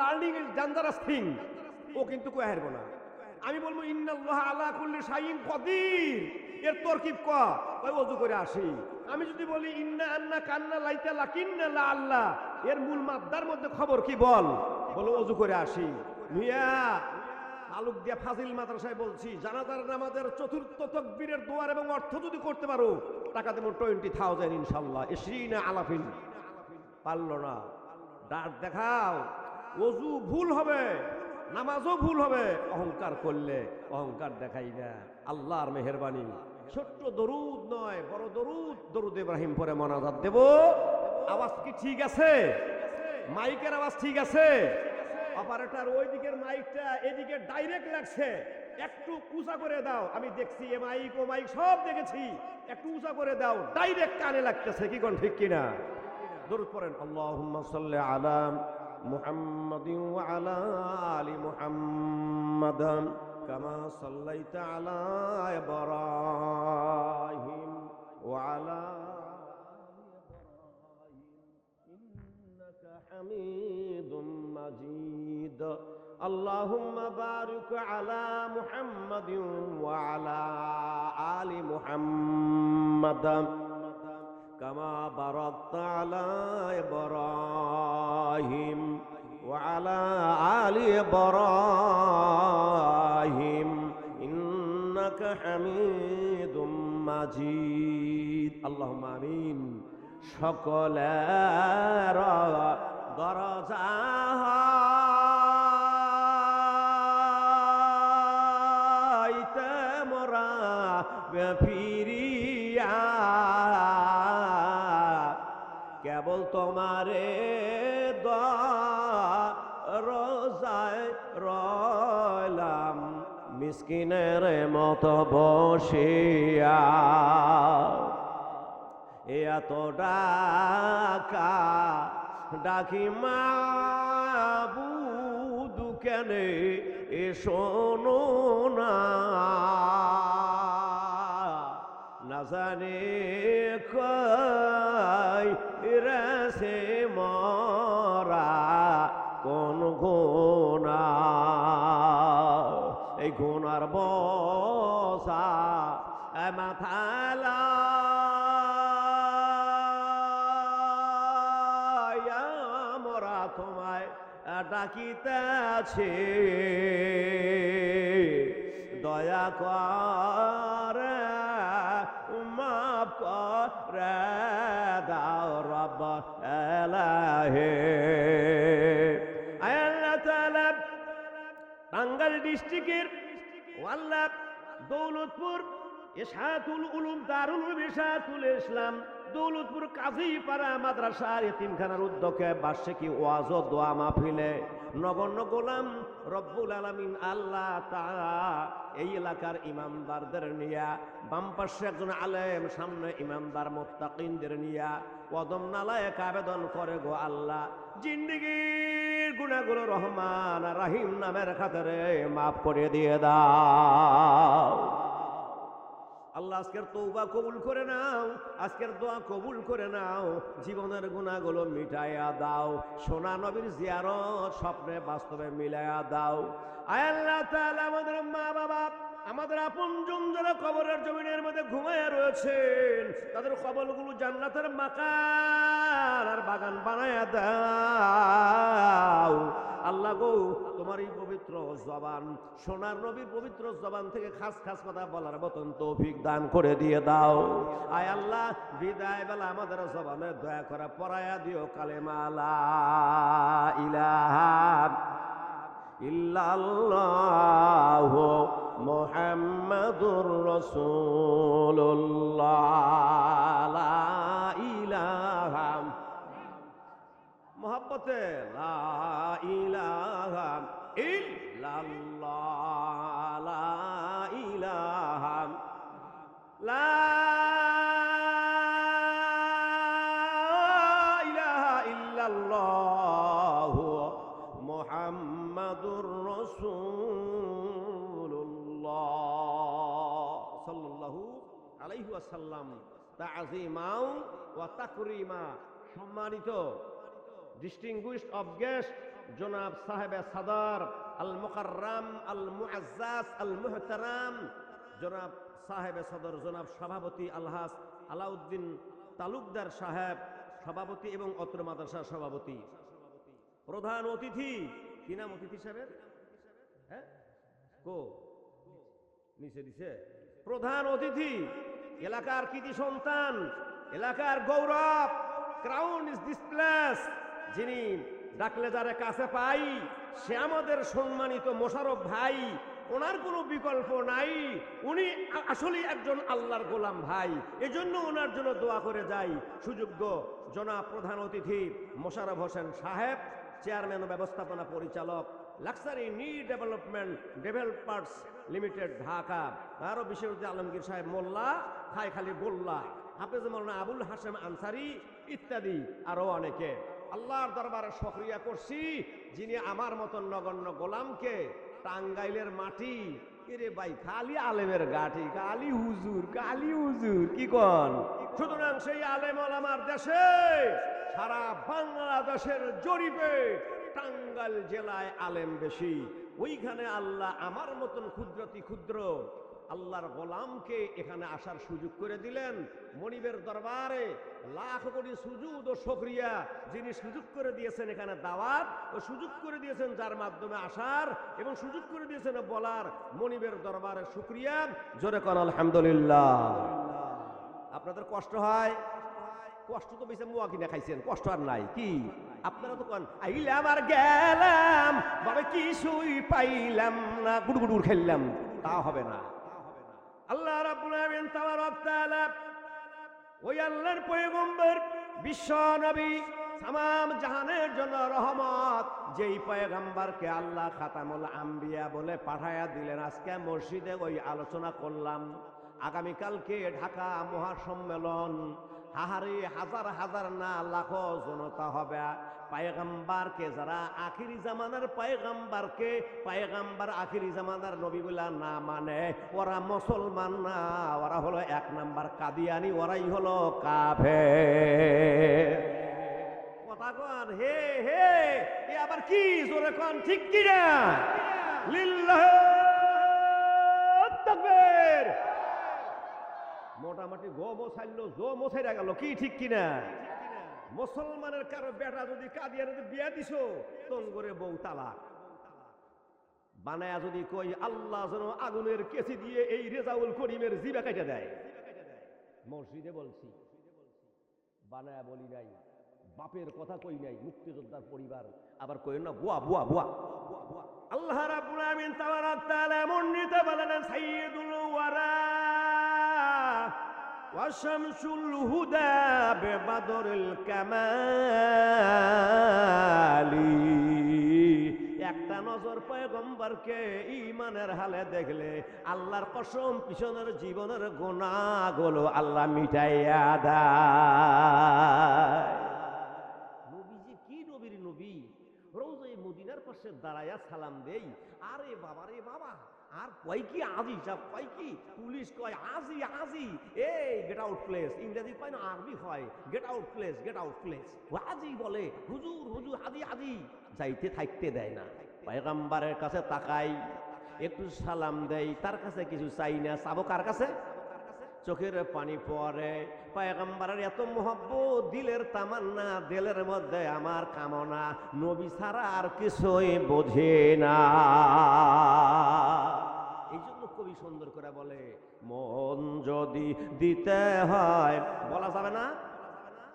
Learning is dangerous thing. ও কিন্তু কয়ে হারবো না। আমি বলব, ইন্নাল্লাহ আলা কুল্লি শাইইন কদির। এর তরকিব ক? ওই অজু করে আসি। আমি যদি বলি, ইন্না আন্না কান্না লাইতা লাকিন্না লা আল্লাহ এর মূল মাদ্দার মধ্যে খবর কি বল? বলো অজু করে আসি। মিয়া তালুক দিয়া ফাজিল মাদ্রাসায় বলছি, জানাজার নামাজের চতুর্থ তকবীরের দোয়ার এবং অর্থ যদি করতে পারো, টাকা দেবো টোয়েন্টি থাউজেন্ড ইনশাল্লাহ। এসিনা আলাফিন। পারল না। ডাক দেখাও। অজু ভুল হবে, নামাজও ভুল হবে, অহংকার করলে অহংকার দেখাই না আল্লাহর মেহরবানি। ছোট্ট দরুদ নয়, বড় দরুদ। দরুদ ইব্রাহিম পরে মনাজাত দেব। আওয়াজ কি ঠিক আছে? মাইকের আওয়াজ ঠিক আছে? অপারেটর ওই দিকের মাইকটা এদিকে ডাইরেক্ট লাগছে। একটু উঁচা করে দাও। আমি দেখছি এ মাইক, ও মাইক সব দেখেছি। একটু উঁচা করে দাও। ডাইরেক্ট কানে লাগতেছে, কি কোন ঠিক কিনা? দরুদ পড়েন, আল্লাহুম্মা সাল্লি আলা محمد وعلى آل محمد كما صليت على إبراهيم وعلى إنك حميد مجيد. اللهم بارك على محمد وعلى آل محمد كما باركت على إبراهيم. وعلى آل إبراهيم إنك حميد مجيد اللهم آمين সকলের দরজা হইতে মোরা ফিরিয়া কেবল তোমারে মিসকিনের মতো বসিয়া এত ডাকা ডাকি মা বুদু কেনে এ শোনো না। না জানে রেসে মরা কোন গোনা গোনার বসা মাথালা মরা তোমায় ডাকিতেছে। দয়া করে, মাফ করে দাও রব এলাহে। আল্লাহ তাআলা টাঙ্গাইল ডিস্ট্রিক্টের ওয়াল্লা দৌলতপুর এসাতুল উলুম দারুল বিশাতুল ইসলাম, দৌলতপুর কাজীপাড়া মাদ্রাসার এতিমখানার উদ্যোগে বার্ষিকী ওয়াজ দোয়া মাহফিলে নগণ্য গোলাম রব্বুল আলামিন আল্লাহ তাআলা এই এলাকার ইমামদারদের নিয়া, বাম পাশে একজন আলেম, সামনে ইমামদার মোত্তাকিনদের নিয়া কদম নালায়ক আবেদন করে গো আল্লাহ। জিন্দিগির গুণাগুলো রহমান রাহিম নামের খাতারে মাফ করে দিয়ে দাও। আল্লাহ আজকের তৌবা কবুল করে নাও, আজকের দোয়া কবুল করে নাও, জীবনের গুণাগুলো মিটাইয়া দাও, সোনা নবীর জিয়ারত স্বপ্নে বাস্তবে মিলাইয়া দাও। আয় আল্লাহ তাআলা আমাদের মা বাবা আমাদের আপন জন যারা কবরের জমিনের মধ্যে ঘুমায় রয়েছেন, তাদের কবরগুলো জান্নাতের মাকার আর বাগান বানায় দাও। আল্লাহ গো, তোমার এই পবিত্র জবান, সোনার নবীর পবিত্র জবান থেকে খাস খাস কথা বলার মতন তৌফিক দান করে দিয়ে দাও। আয় আল্লাহ, বিদায় বেলা আমাদের জবানে দয়া করা পরায়া দিও কালেমালা ইলাহা ইল্লাল্লাহ মুহাম্মাদুর রাসূলুল্লাহ লা ইলাহা মোহাব্বতে লা ইলাহা ইল্লাল্লাহ তাযীমাও ওয়া তাকরিমা। সম্মানিত ডিস্টিংগুইশড অফ গেস্ট জনাব সাহেবে সাদার আল মুকাররাম আল মুআজ্জাজ আল মুহতারাম জনাব সাহেবে সদর, জনাব সভাপতি আলহাস আলাউদ্দিন তালুকদার সাহেব, সভাপতি এবং অত্র মাদ্রাসার সভাপতি। প্রধান অতিথি, কি নাম অতিথি সাহেবের? হ্যাঁ? কো? নিচে দিছে প্রধান অতিথি এলাকার কৃতি সন্তান, এলাকার গৌরব ক্রাউন ইজ দিস প্লেস যিনি ডাকলে যারে কাছে পাই, সে আমাদের সম্মানিত মোশারফ ভাই, ওনার কোনো বিকল্প নাই। উনি আ- আসলেই একজন আল্লাহর গোলাম ভাই। এজন্য ওনার জন্য দোয়া করে যাই। সুযোগ্য জনা প্রধান অতিথি মোশারফ হোসেন সাহেব চেয়ারম্যান ও ব্যবস্থাপনা পরিচালক লাক্সারি নি ডেভেলপমেন্ট ডেভেলপার্স লিমিটেড ঢাকা আরও বিশ্বজিৎ আলমগীর সাহেব, মোল্লা খাই খালি গোল্লা, হাফেজ মৌলানা আবুল হাসেম আনসারি ইত্যাদি, আরও অনেকে। আল্লাহর দরবারে সক্রিয়া করছি যিনি আমার মতন নগণ্য গোলামকে টাঙ্গাইলের মাটি, এরে ভাই, খালি আলেমের গাঠি, খালি হুজুর খালি হুজুর, কি কন? সুতরাং সেই আলেম আমার দেশে, সারা বাংলাদেশের জরিপে টাঙ্গাইল জেলায় আলেম বেশি। ওইখানে আল্লাহ আমার মতন ক্ষুদ্রতি ক্ষুদ্র আল্লাহর গোলামকে এখানে আসার সুযোগ করে দিলেন। মনিবের দরবারে লাখ কোটি সুযোগ ও সক্রিয়া যিনি সুযোগ করে দিয়েছেন এখানে দাওয়াত ও সুযোগ করে দিয়েছেন যার মাধ্যমে আসার এবং সুযোগ করে দিয়েছেন বলার মনিবের দরবারে শুক্রিয়া। জোরে কর আলহামদুলিল্লাহ। আপনাদের কষ্ট হয়? কষ্ট তো বেশি মুয়া কিনে খাইছেন, কষ্ট আর নাই, কি? আপনারা তো কন আইলাম আর গেলাম, বাবে কিছুই পাইলাম না? গুড় গুড় খেললাম, তা হবে না। আল্লাহ রাব্বুল আলামিন তাবারক ওই আল্লাহর পয়গম্বর, বিশ্ব নবী তামাম জাহানের জন্য রহমত, যেই পয়গম্বরকে আল্লাহ খাতামুল আম্বিয়া বলে পাঠায়া দিলেন, আজকে মসজিদে ওই আলোচনা করলাম। আগামীকালকে ঢাকা মহাসম্মেলন হাহারে হাজার হাজার না লাখ জনতা হবে। পায়গাম্বারকে যারা আখিরি জামানার পায়গাম্বারকে, পায়গাম্বার আখিরি জামানার নবীগুলা না মানে ওরা মুসলমান না, ওরা হলো এক নাম্বার কাদিয়ানি, ওরাই হলো কাফে কথা কন, হে হে, এ আবার কি জোরে কন, ঠিক কি না লিল্লাহ মোটামুটি গো মোছাইলো জো মোছাইরা গেল কি ঠিক কিনা? মুসলমানের কারও বেটা যদি কাদিয়ানে বিয়া দিছো তোন করে বউ তালাক। বানায়া যদি কই আল্লাহ যেন আগুনের কেসি দিয়ে এই রেজাউল করিমের জিবা কেটে দেয়। মসজিদে বলছি বানায়া বলি নাই বাপের কথা কই নাই মুক্তিযোদ্ধার পরিবার। আবার কই না বুয়া বুয়া বুয়া। আল্লাহ রাব্বুল আমিন তাবারাক তাআলা এমন নিতে বলেন সাইয়্যিদুল ওয়ারা। وشمس الهدى ببدر الكمال একটা নজর পয়গম্বরকে ইমানের হালে দেখলে আল্লাহর কসম পিছনের জীবনের গোনাগুলো আল্লাহ মিটাইয়া দেয় নবীজি কি নবীর নবী রোজে মদিনার পাশে দাঁড়াইয়া সালাম দেই আরে বাবা রে বাবা আর কয় কি আজি, সব কয় কি? পুলিশ কয়, আজি আজি, এই গেট আউট প্লেস ইংরেজি কয় না আরবি হয়। Get out place get out place আজি বলে, হুজুর হুজুর, আজি আজি। যাইতে থাকতে দেয় না। পয়গাম্বারের কাছে তাকাই, একটু সালাম দেয় তার কাছে কিছু চাই না, চাবো কার কাছে? চোখের পানি পরে, পায়গাম্বারের এত মহব্বত, দিলের তামান্না, দিলের মধ্যে আমার কামনা, নবী ছাড়া আর কিছুই বোঝে না। এই জন্য কবি সুন্দর করে বলে, মন যদি দিতে হয় বলা যাবে না?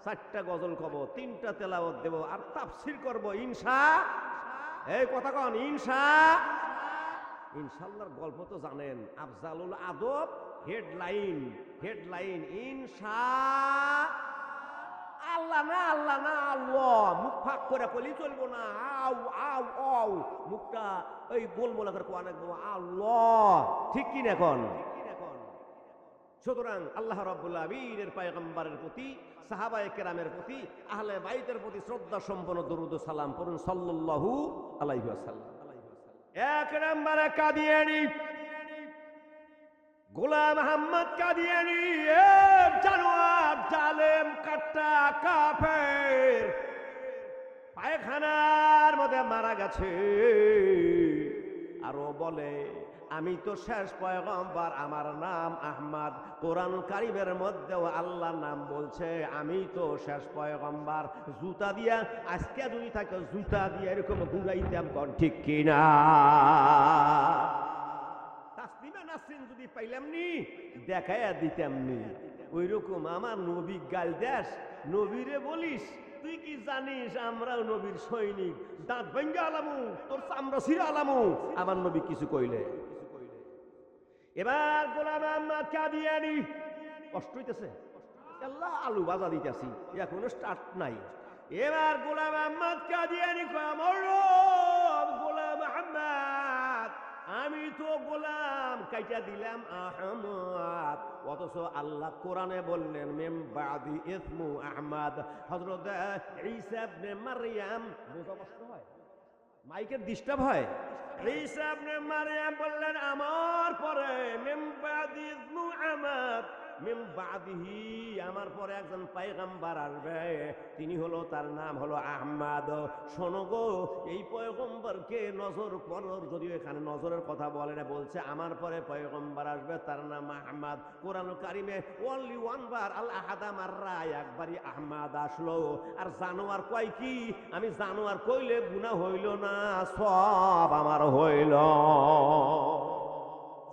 চারটা গজল কব, তিনটা তেলাওয়াত দেব, আর তাফসির করব ইনসা এই কথা কন ইনসা ইনশাল্লাহর গল্প তো জানেন, আফজালুল আদব হেডলাইন হেডলাইন, ইনশা। আল্লাহ না আল্লাহ না, আল্লাহ। মুখ ফাঁক করে কলি চলবো না। আউ আউ আউ। মুখটা ওই গোল মোলা করে কোয়া নাকবো আল্লাহ। ঠিক কি না এখন? সুতরাং আল্লাহ রাব্বুল আমিনের পায়গম্বরের প্রতি, সাহাবায়ে কেরামের প্রতি, আহলে বাইতের প্রতি শ্রদ্ধা সম্পন্ন দরুদ সালাম পড়ুন সাল্লাল্লাহু আলাইহি ওয়াসাল্লাম। এক নম্বরে কাদিয়ানি। গোলাম আহমদ কাদিয়ানি জানোয়ার। জালেম কাট্টা কাফের। পায়খানার মধ্যে মারা গেছে। আরও বলে, আমি তো শেষ পয়গম্বর, আমার নাম আহমদ। কোরআন কারিমের মধ্যেও আল্লাহ নাম বলছে, আমি তো শেষ পয়গম্বর। জুতা দিয়া, আজকে যদি থাকে জুতা দিয়া এরকম ঘুরাইতাম কন ঠিক কিনা? তাসলিমা নাসরিন যদি পাইলাম নি, দেখাইয়া ওই রকম আমার নবী গাল দেশ নবীরে বলিস, তুই কি জানিস আমরাও নবীর সৈনিক? দাঁত ভেঙ্গে আলামু, তোর চামড়া ছিঁড়ে আলামু। আমার নবী কিছু কইলে। এবার গোলাম আহমদ কাদিয়ানি, কষ্ট হইতেছে। আল্লাহ আলু বাজা দিতেছি, এখনও স্টার্ট নাই। এবার গোলাম আহমদ কাদিয়ানি কয়, আমার আমি তো গোলাম, কাইটা দিলাম আহমদ। অথচ আল্লাহ কোরআনে বললেন, মেম বাদি ইসমু আহমদ। হজরত ঈসা ইবনে মারইয়াম, বোঝা কষ্ট হয়? মাইকের ডিস্টার্ব হয়? ঈসা ইবনে মারইয়াম বললেন, আমার পরে মেম বাদি ইসমু আহমদ। আমার পরে একজন পায়গাম্বার আসবে। তিনি হলো, তার নাম হলো আহমাদ। শোনো গো, এই পয়গম্বরকে নজর পরর যদিও এখানে নজরের কথা বলে না, বলছে আমার পরে পয়গম্বর আসবে, তার নাম আহমাদ। কোরআন কারিমে অনলি ওয়ান বার আল আহাদাম আর রায় একবারই আহমাদ আসলো। আর জানোয়ার কয় কি? আমি জানোয়ার কইলে গুনাহ হইল না, সব আমার হইল।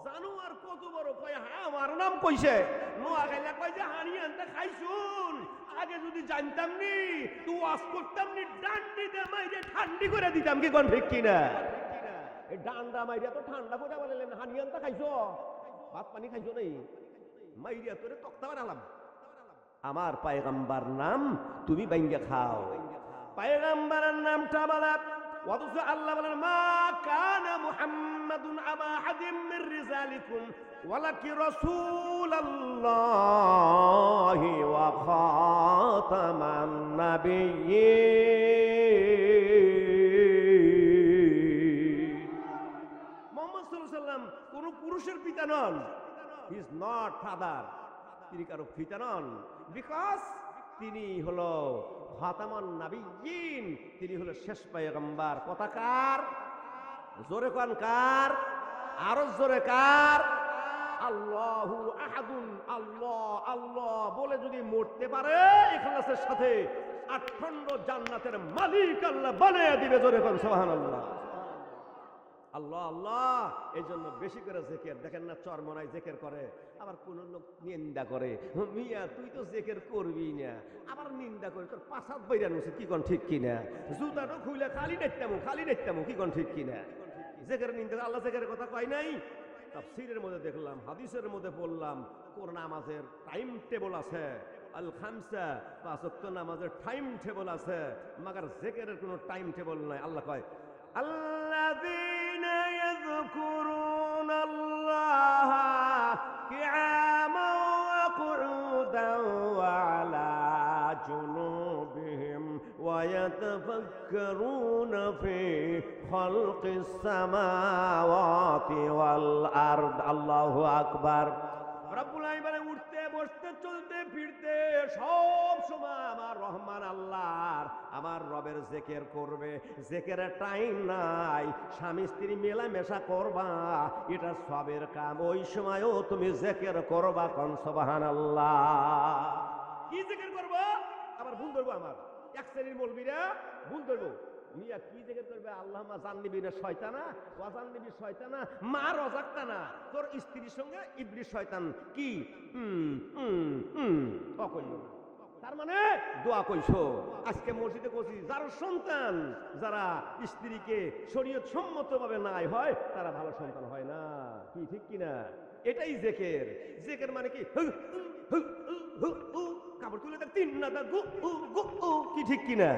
জানোয়ার কত বড় কয়? হ্যাঁ আমার নাম কইছে নোয়া গাইলা কয় যে হানি আনতে খাইছুন জানতাম নি তু ওয়াজ করতাম নি ডান্ডি দে মাইরে ঠান্ডি করে দিতাম, কি কোন ঠিক ডান্ডা তো ঠান্ডা করে বলে হানি আনতা খাইছো? ভাত পানি খাইছো নাই। মাইরিয়া তোরে তক্তা বানালাম। আমার পায়গাম্বার নাম তুমি বাইঙ্গা খাও। পায়গাম্বারের নামটা বলা অথচ আল্লাহ বলেন, মা কানা মুহাম্মাদুন আবা আহাদিম মির রিজালিকুম, ওয়ালাকি রাসূলুল্লাহি ওয়া খাতামান নাবিয়্যিন। মোহাম্মদ সাল্লাল্লাহু কোন পুরুষের পিতা নন। হি ইজ নট ফাদার তিনি কারও পিতা নন। বিকজ তিনি হলো খাতামান নাবিয়্যিন, তিনি হলো শেষ পায়গম্বার। কথা কার? জোরে কোন কার? আরও জোরে কার? আল্লাহু আহাদুন, আল্লাহ আল্লাহ বলে যদি মরতে পারে, ইখলাসের সাথে আটখণ্ড জান্নাতের মালিক আল্লাহ বানিয়ে দিবে জোরে কোন, সুবহানাল্লাহ। আল্লাহ আল্লাহ এই জন্য বেশি করে জেকের। দেখেন না চরমনায় জেকের করে, আবার কোন লোক নিন্দা করে মিয়া, তুই তো জেকের করবি না। আবার নিন্দা করে, তোর পাশাত বৈরান উচিত কি কোন ঠিক কিনা? জুতাটো খুলে খালি দেখতামো খালি দেখতামো, কি কোন ঠিক কিনা? জেকের নিন্দা, আল্লাহ জেকের কথা কয় নাই? তাফসিরের মধ্যে দেখলাম, হাদিসের মধ্যে পড়লাম, কোন নামাজের টাইম টেবল আছে আল খামসা পাঁচক্ত নামাজের টাইম টেবল আছে, মাগার জেকের কোনো টাইম টেবল নাই। আল্লাহ কয় আল্লাহ يذكرون الله قياما وقعودا وعلى جنوبهم ويتفكرون في خلق السماوات والأرض الله أكبر রব্বুল আলামিন উঠতে বসতে চলতে ফিরতে সব সময় আমার রহমান আল্লাহর। আমার রবের জেকের করবে। জেকের টাইম নাই। স্বামী স্ত্রী মেলামেশা করবা। এটা সবের কাম। ওই সময়ও তুমি জেকের করবা কন সবাহান আল্লাহ কি জেকের করব? আবার ভুল ধরবো আমার। এক শ্রেণির বলবিরা ভুল ধরবো। মিয়া, কি জেগে করবে? আল্লাহ মা জান নিবি না শয়তানা ওয়াজান নিবি শয়তানা, মা রজাক্তা না তোর স্ত্রীর সঙ্গে ইবলি শয়তান। কি? হুম হুম হুম অকল্য না। তার মানে দোয়া কইছো আজকে মসজিদে কইছি যার সন্তান, যারা স্ত্রীকে শরীয়ত সম্মতভাবে নাই হয়, তারা ভালো সন্তান হয় না। কি, ঠিক কি না এটাই জেকের। জেকের মানে কি? কাপড় তুলে দেখ তিন না কি, ঠিক কিনা?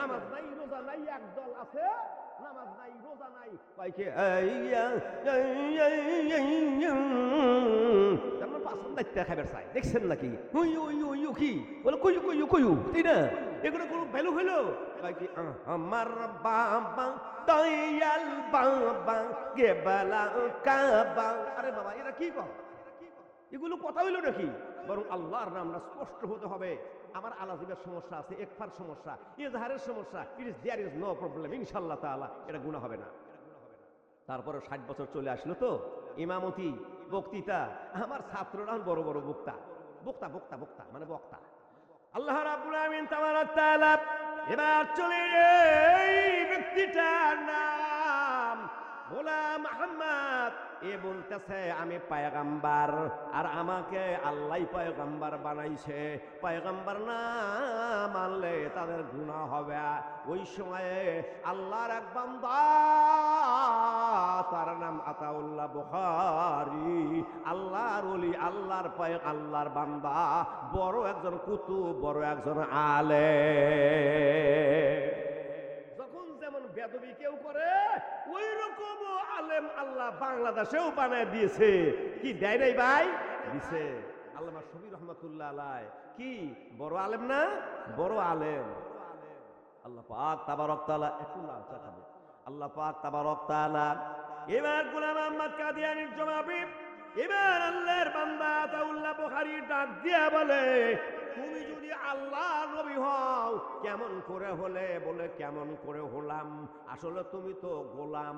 নামাজ নাই, রোজা নাই, একদল আছে। নামাজ নাই রোজা নাই। কয়কে তার মানে দায়িত্ব খাবার চাই। দেখছেন নাকি? উই উই উই কি? বলে কইউ কইউ কইউ তাই না? এগুলো কোনো ভ্যালু হইল? কয় কি আহ, আমার বাবা দয়াল বাবা গেবালা কাবা। আরে বাবা এরা কি কয়? এগুলো কথা হইল নাকি? বরং আল্লাহর নামটা স্পষ্ট হতে হবে। আমার আলাজিবের সমস্যা আছে, একফার সমস্যা, ইজহারের সমস্যা it is there is no problem ইনশাল্লাহ তাআলা, এটা গুণা হবে না। তারপরে ষাট বছর চলে আসলো তো, ইমামতি, বক্তৃতা, আমার ছাত্ররা বড় বড় বক্তা বক্তা বক্তা বক্তা মানে বক্তা। আল্লাহ রাব্বুল আমিন তাআলা, এবার চলে এই ব্যক্তিটার নাম গোলাম আহমদ। এ বলতেছে, আমি পায়গাম্বার, আর আমাকে আল্লাহ পায়গাম্বার বানাইছে। পায়গাম্বার না মানলে তাদের গুণা হবে ওই সময়ে আল্লাহর এক বান্দা, তার নাম আতাউল্লাহ বুখারী, আল্লাহর ওলি, আল্লাহর পায় আল্লাহর বান্দা, বড় একজন কুতুব, বড় একজন আলে যখন যেমন বেদবি কেউ করে ওই রকম আলেম আল্লাহ বাংলাদেশেও বানায় দিয়েছে। কি দেয় নাই ভাই? দিছে। আল্লামা শবীর রহমতুল্লাহ আলাই কি? বড় আলেম না? বড় আলেম। আল্লাহ পাক তাবারক তাআলা একটু লাল চা খাবে। আল্লাহ পাক তাবারক তাআলা এবার গোলাম আহমদ কাদিয়ানির জবাবে এবার আল্লাহর বান্দা তাউল্লাহ বুখারী ডাক দিয়া বলে তুমি যদি আল্লাহ নবী হও, কেমন করে হলে বলে কেমন করে হলাম? আসলে তুমি তো গোলাম।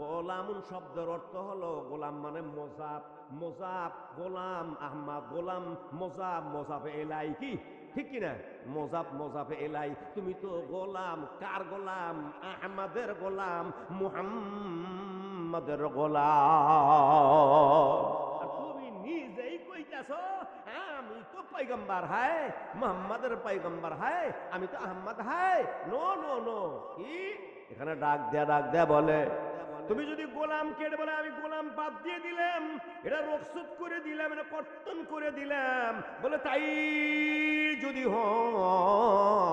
গোলাম শব্দের অর্থ হলো গোলাম মানে মোজাব। মোজাব গোলাম, আহমদ গোলাম, মোজাব মোজাব এলাই কি? ঠিক কিনা? মোজাব মোজাফে এলাই। তুমি তো গোলাম, কার গোলাম? আহমদের গোলাম, মুহাম্মাদের গোলাম আর তুমি নিজেই কইতাছ আমি তো পাইগম্বার হায় মোহাম্মদের পাইগম্বার হায় আমি তো আহম্মদ হায় নো নো নো কি এখানে ডাক দেয়া ডাক দেয়া বলে। তুমি যদি গোলাম কেটে বলে, আমি গোলাম বাদ দিয়ে দিলাম, এটা রকসুদ করে দিলাম, এটা কর্তন করে দিলাম, বলে তাই যদি হয়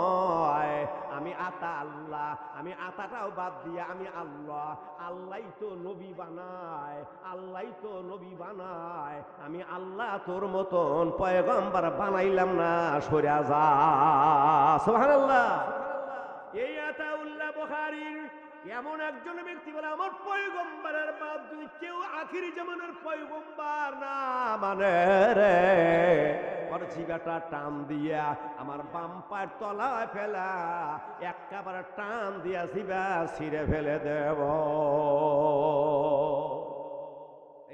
আমি আতা আল্লাহ, আমি আতাটাও বাদ দিয়ে আমি আল্লাহ। আল্লাহ তো নবী বানায়, আল্লাহ তো নবী বানায়। আমি আল্লাহ তোর মতন পয়গম্বর বানাইলাম না, সরে যা। সুবহানাল্লাহ। এই আতাউল্লাহ বুখারীর এমন একজন ব্যক্তি বলে, আমার পয়গম্বরের বাপ যদি কেউ আখিরি জামানের পয়গম্বার না মানে রে। ওর জিগাটা টান দিয়া আমার বাম পায়ের তলায় ফেলা, একেবারে টান দিয়া জিবা ছিঁড়ে ফেলে দেব।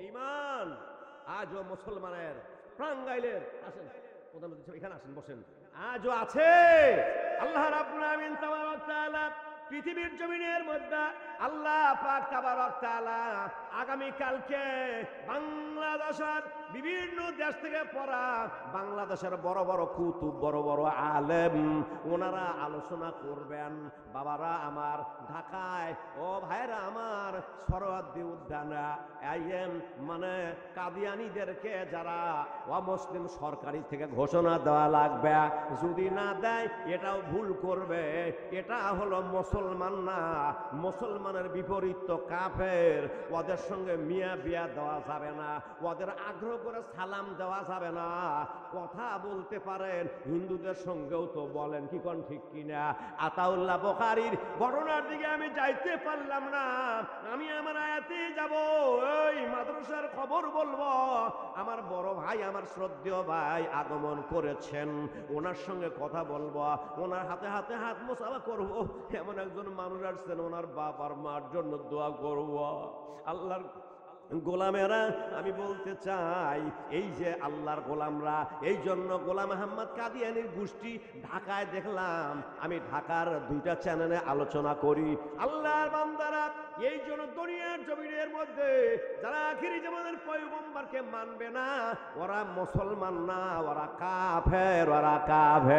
ইমান, আজও মুসলমানের প্রাঙ্গাইলের, আসেন প্রধানমন্ত্রী এখানে আসেন, বসেন। আজও আছে। আল্লাহ রাব্বুল আমিন তাআলা পৃথিবীর জমিনের মধ্যে আল্লাহ পাক তাবারক তাআলা আগামী কালকে বাংলাদেশের বিভিন্ন দেশ থেকে পড়া বাংলাদেশের বড় বড় কুতুব, বড় বড় আলেম, ওনারা আলোচনা করবেন। বাবারা আমার ঢাকায়, ও ভাইরা আমার সরোয়ার্দী উদ্যানে, আইএম মানে কাদিয়ানিদেরকে যারা অমুসলিম সরকারি থেকে ঘোষণা দেওয়া লাগবে, যদি না দেয় এটাও ভুল করবে। এটা হলো মুসলমান না, মুসলমানের বিপরীত কাফের। ওদের সঙ্গে মিয়া বিয়া দেওয়া যাবে না। ওদের আগ্রহ করে সালাম দেওয়া যাবে না। কথা বলতে পারেন, হিন্দুদের সঙ্গেও তো বলেন, কি কোন ঠিক কিনা? আতাউল্লাহ বোখারির ঘটনার দিকে আমি যাইতে পারলাম না। আমি আমার আয়াতে যাব ওই মাদ্রাসার খবর বলব। আমার বড় ভাই, আমার শ্রদ্ধেয় ভাই আগমন করেছেন। ওনার সঙ্গে কথা বলব। ওনার হাতে হাতে হাত মোসাফা করব। এমন একজন মানুষ আসছেন, ওনার বাপ আর মার জন্য দোয়া করব। আল্লাহর গোলামেরা, আমি বলতে চাই, এই যে আল্লাহর গোলামরা, এই জন্য গোলাম আহম্মদ কাদিয়ানির গোষ্ঠী ঢাকায় দেখলাম, আমি ঢাকার দুইটা চ্যানেলে আলোচনা করি। আল্লাহর বান্দারা, এই জন্য দুনিয়ার জমিনের মধ্যে যারা আখিরি জামানের পয়গম্বরকে মানবে না, ওরা মুসলমান না, ওরা কাফের ওরা কাফের।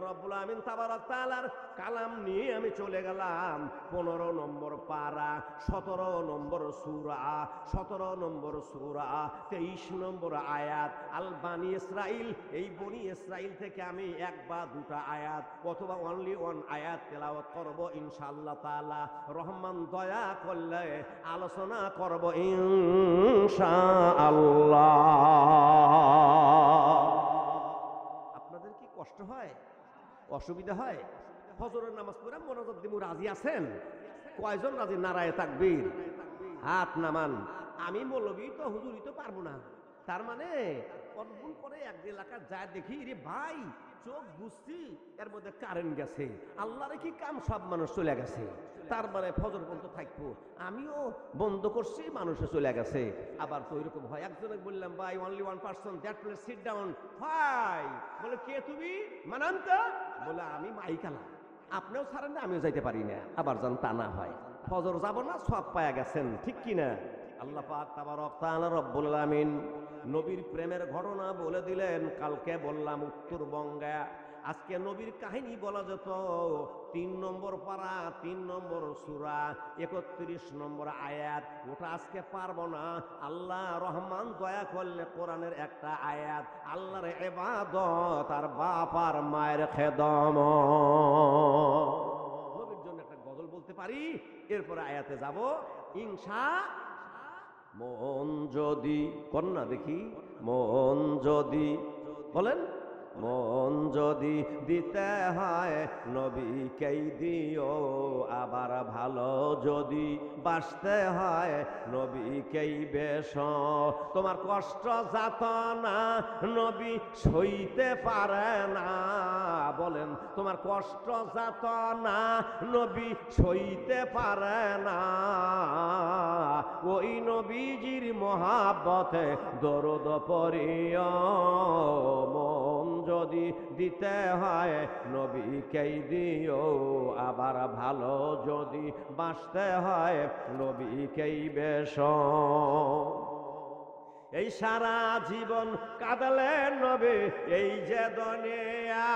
আল্লাহ রব্বুল আমিন তাবারক তাআলার কালাম নিয়ে আমি চলে গেলাম পনেরো নম্বর পারা, সতেরো নম্বর সুরা, সতেরো নম্বর সুরা, তেইশ নম্বর আয়াত। আল বানি ইসরাইল এই বনি ইসরাইল থেকে আমি এক বা দুটা আয়াত অথবা অনলি ওয়ান আয়াত তেলাওয়াত করব ইনশাআল্লাহ তাআলা। রহমান দয়া করলে আলোচনা করব ইনশাআল্লাহ। আপনাদের কি কষ্ট হয়? অসুবিধা হয়। ফজরের নামাজ পড়ে মনোযোগ দিমু রাজি আছেন? কয়জন রাজি? নারায় তাকবীর। হাত নামান। আমি মৌলবী তো হুজুরি তো পারব না। তার মানে অল্পদিন পরে এক এলাকা যায় দেখি রে ভাই, চোখ বুঝছি, এর মধ্যে কারেন্ট গেছে। আল্লাহরে কি কাম? সব মানুষ চলে গেছে। তার মানে ফজর পর্যন্ত থাকব। আমিও বন্ধ করছি মানুষে চলে গেছে। আবার তো এরকম হয়। একজনে বললাম, ভাই only one person that place sit down ভাই বলে, কে তুমি? মানান্তা? বলে, আমি মাইকালা। আপনিও ছাড়েন না, আমিও যাইতে পারি না। আবার যেন তা না হয়। ফজর যাব না, সব পায়া গেছেন, ঠিক কিনা আল্লাহ পাক নবীর প্রেমের ঘটনা বলে দিলেন। কালকে বললাম উত্তরবঙ্গে আজকে নবীর কাহিনী বলা যেত, তিন নম্বর পারা, তিন নম্বর সুরা, একত্রিশ নম্বর আয়াত। ওটা আজকে পারব না। আল্লাহ রহমান দয়া করলে কোরআনের একটা আয়াত, আল্লাহর এবাদত আর বাপ আর মায়ের খেদম নবীর জন্য একটা গজল বলতে পারি, এরপরে আয়াতে যাব। ইনসা মন যদি, কন্যা দেখি, মন যদি, বলেন মন যদি দিতে হয়, নবীকেই দিও। আবার ভালো যদি বাঁচতে হয়, নবীকেই বেশ তোমার কষ্ট যাত না, নবী সইতে পারে না। বলেন, তোমার কষ্ট যাত না, নবী সইতে পারে না। ওই নবীজির মহাব্বতে দরদ পরিয় যদি দিতে হয়, নবীকেই দিও। আবার ভালো যদি বাঁচতে হয়, নবীকেই বেশ। এই সারা জীবন কাঁদলেন নবে, এই যে দুনিয়া।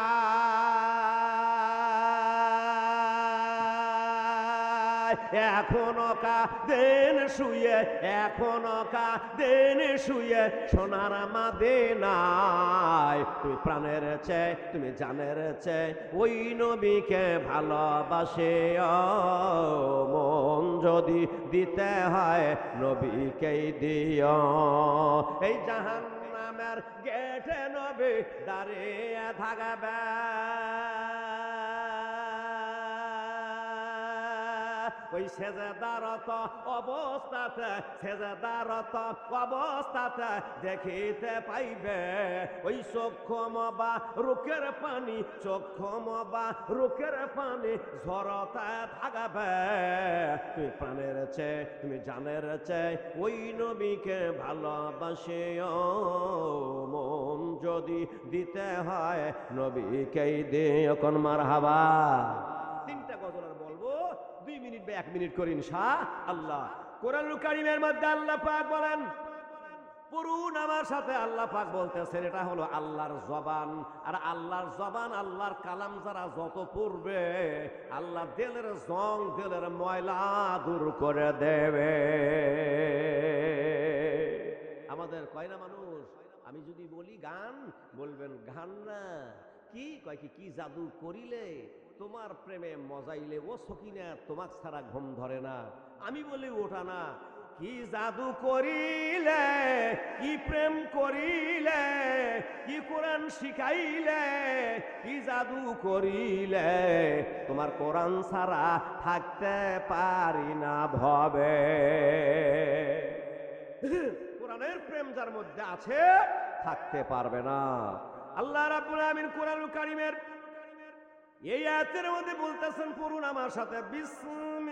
এখনও কা দেন শুয়ে, এখনও কা দেন শুয়ে। সোনার মাদে নাই তুমি প্রাণের চেয়ে, তুমি জানের চেয়ে ওই নবীকে ভালোবাসে। মন যদি দিতে হয় নবীকেই দিও। এই জাহান নামের গেটে নবী দাঁড়িয়ে থাকবে। ওই সেজেদারত অবস্থাতে সেজেদারত অবস্থাতে দেখিতে পাইবে, ওই চক্ষম বা রুকের পানি চক্ষম বা রুকের পানি ঝরতে থাকবে। তুমি প্রাণের চেয়ে, তুমি জানের চেয়ে ওই নবীকে ভালোবাসে মন যদি দিতে হয় নবীকেই দে এখন মার হাবা তিনটা গজল আর বলব দুই মিনিট বা এক মিনিট করিন, শাহ আল্লাহ। কোরআন কারিমের মধ্যে আল্লাহ পাক বলেন, পড়ুন আমার সাথে। আল্লাহ পাক বলতেছেন, এটা হলো আল্লাহর জবান। আর আল্লাহর জবান, আল্লাহর কালাম যারা যত পড়বে, আল্লাহ দিলের জং, দিলের ময়লা দূর করে দেবে। আমাদের কয়না মানুষ? আমি যদি বলি গান, বলবেন, গান না। কি? কয় কি জাদু করিলে? তোমার প্রেমে মজাইলে ও সকিনা তোমাক ছাড়া ঘুম ধরে না। আমি বলি ওটা না। কি জাদু করিলে? কি প্রেম করিলে? কি কোরআন শিখাইলে? কি জাদু করিলে? তোমার কোরআন ছাড়া থাকতে পারি না ভবে। কোরআনের প্রেম যার মধ্যে আছে, থাকতে পারবে না। আল্লাহ রাব্বুল আমিন কোরআনুল কারীমের এই আয়াতের মধ্যে বলতেছেন পড়ুন আমার সাথে বিসমিল্লাহির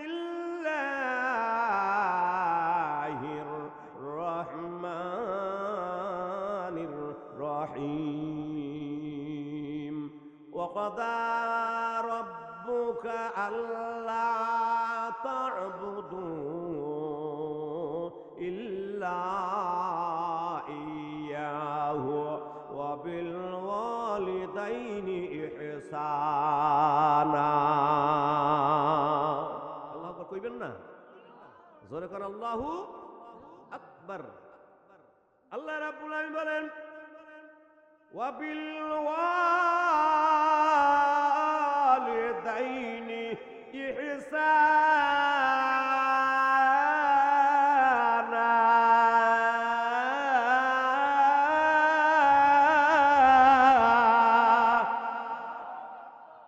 রহমানির রহিম ওয়াকাদা রব্বুকা আল্লাহ জোরে কর আল্লাহু আকবার আল্লাহ রাব্বুল আলামিন বলেন ওয়াবিল ওয়ালিদাইনি ইহসানা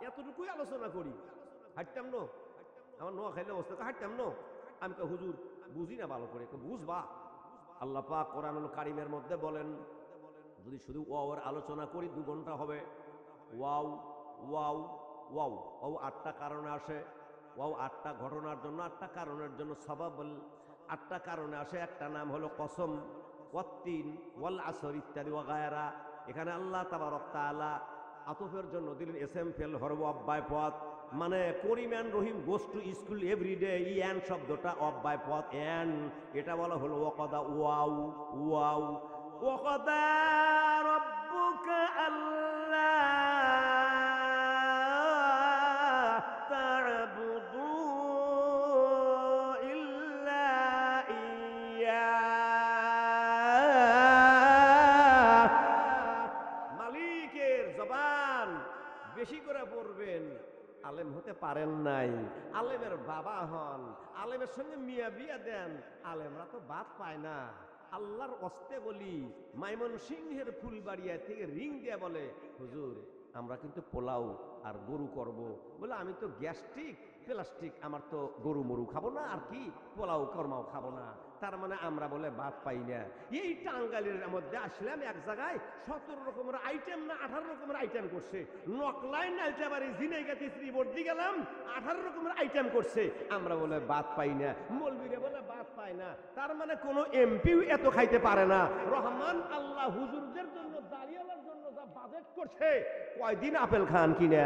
এতটুকুই আলোচনা করি হাঁটতাম না আমার নোয়া খাইলে অবস্থা হাঁটতাম না আমি হুজুর, বুঝি না ভালো করে? বুঝবা। আল্লাহ পাক কোরআনুল কারিমের মধ্যে বলেন, যদি শুধু ওয়াওয়ের আলোচনা করি, দু ঘণ্টা হবে। ওয়াও ওয়াও ওয়াও ওয়াও আটটা কারণে আসে। ওয়াও আটটা ঘটনার জন্য আটটা কারণের জন্য সবাবল, আটটা কারণে আসে। একটা নাম হলো কসম, ওয়াত্তিন, ওয়াল আসর ইত্যাদি ওয়াগায়রা এখানে আল্লাহ তাবারক তাআলা আতফের জন্য দিলেন এস এম ফেল হরব অব্যয় পথ মানে Karim Rahim goes to school everyday E an শব্দটা অফ বাই পথ অ্যান এটা বলা হলো ওকদা ওয়াউ ওয়াউ ওকদা আলেমের সঙ্গে মিয়া বিয়া দেন, আলেমরা তো বাদ পায় না। আল্লাহর অস্তে বলি মাইমন সিংহের ফুলবাড়িয়া থেকে রিং দিয়ে বলে, হুজুর, আমরা কিন্তু পোলাও আর গরু করব। বলে, আমি তো গ্যাস্ট্রিক, প্লাস্টিক, আমার তো গরু মরু খাব না, আর কি? পোলাও, কর্মাও খাব না। তার মানে আমরা বলে বাদ পাই না। এই টাঙ্গালের মধ্যে আসলাম এক জায়গায় সতেরো রকমের আইটেম না আঠারো রকমের আইটেম করছে। নকলাইন নাইটাবাড়ি জিনাইগাতি শ্রীবর্দি গেলাম, আঠারো রকমের আইটেম করছে। আমরা বলে বাদ পাই না। মলবিরে বলে বাদ পাই না। তার মানে কোনো এমপিও এত খাইতে পারে না। রহমান আল্লাহ হুজুরদের জন্য দাঁড়িয়ালার জন্য যা বাজেট করছে, কয়দিন আপেল খান কিনা?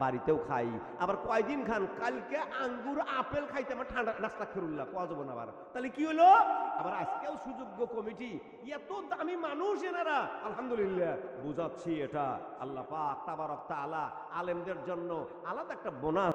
বাড়িতেও খাই। আবার কয়দিন খান? কালকে আঙ্গুর, আপেল খাইতে আমার ঠান্ডা নাস্তা খেরুল্লা পাওয়া যাব না আবার। তাহলে কি হলো আবার আজকেও সুযোগ্য কমিটি। এত দামি মানুষ এনারা। আলহামদুলিল্লাহ, বুঝাচ্ছি এটা। আল্লাহ পাক তাবারক তাআলা আলেমদের জন্য আলাদা একটা বোনাস